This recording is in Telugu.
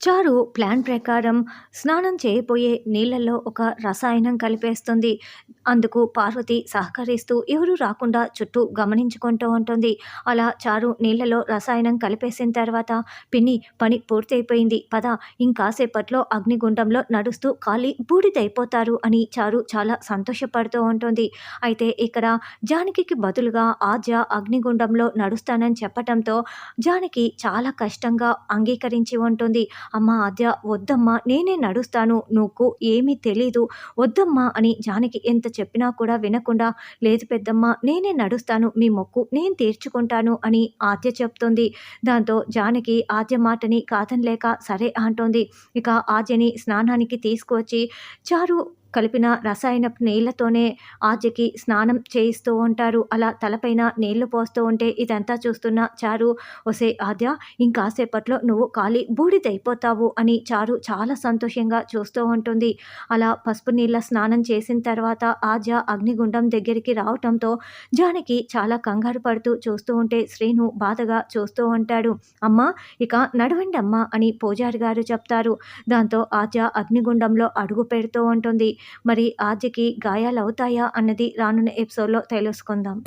చారు ప్లాన్ ప్రకారం స్నానం చేయబోయే నీళ్ళల్లో ఒక రసాయనం కలిపేస్తుంది. అందుకు పార్వతి సహకరిస్తూ ఎవరు రాకుండా చుట్టూ గమనించుకుంటూ ఉంటుంది. అలా చారు నీళ్ళలో రసాయనం కలిపేసిన తర్వాత పిన్ని పని పూర్తయిపోయింది. పద ఇంకాసేపట్లో అగ్నిగుండంలో నడుస్తూ ఖాళీ బూడిదైపోతారు అని చారు చాలా సంతోషపడుతూ ఉంటుంది. అయితే ఇక్కడ జానకి బదులుగా ఆద్య అగ్నిగుండంలో నడుస్తానని చెప్పటంతో జానకి చాలా కష్టంగా అంగీకరించి ఉంటుంది. అమ్మ ఆద్య వద్దమ్మా నేనే నడుస్తాను నువ్వు ఏమీ తెలీదు వద్దమ్మా అని జానకి ఎంత చెప్పినా కూడా వినకుండా లేదు పెద్దమ్మ నేనే నడుస్తాను మీ మొక్కు నేను తీర్చుకుంటాను అని ఆద్య చెప్తుంది. దాంతో జానకి ఆద్య మాటని కాదనలేక సరే అంటోంది. ఇక ఆద్యని స్నానానికి తీసుకువచ్చి చారు కలిపిన రసాయనపు నీళ్ళతోనే ఆద్యకి స్నానం చేయిస్తూ ఉంటారు. అలా తలపైన నీళ్ళు పోస్తూ ఉంటే ఇదంతా చూస్తున్న చారు ఒసే ఆద్య ఇంకాసేపట్లో నువ్వు ఖాళీ బూడిదైపోతావు అని చారు చాలా సంతోషంగా చూస్తూ ఉంటుంది. అలా పసుపు నీళ్ళ స్నానం చేసిన తర్వాత ఆద్య అగ్నిగుండం దగ్గరికి రావటంతో జానకి చాలా కంగారు పడుతూ చూస్తూ ఉంటే శ్రీను బాధగా చూస్తూ ఉంటాడు. అమ్మ ఇక నడవండి అమ్మ అని పూజారి గారు చెప్తారు. దాంతో ఆద్య అగ్నిగుండంలో అడుగు పెడుతూ ఉంటుంది. మరి ఆద్యకి గాయాలవుతాయా అన్నది రానున్న ఎపిసోడ్లో తెలుసుకుందాం.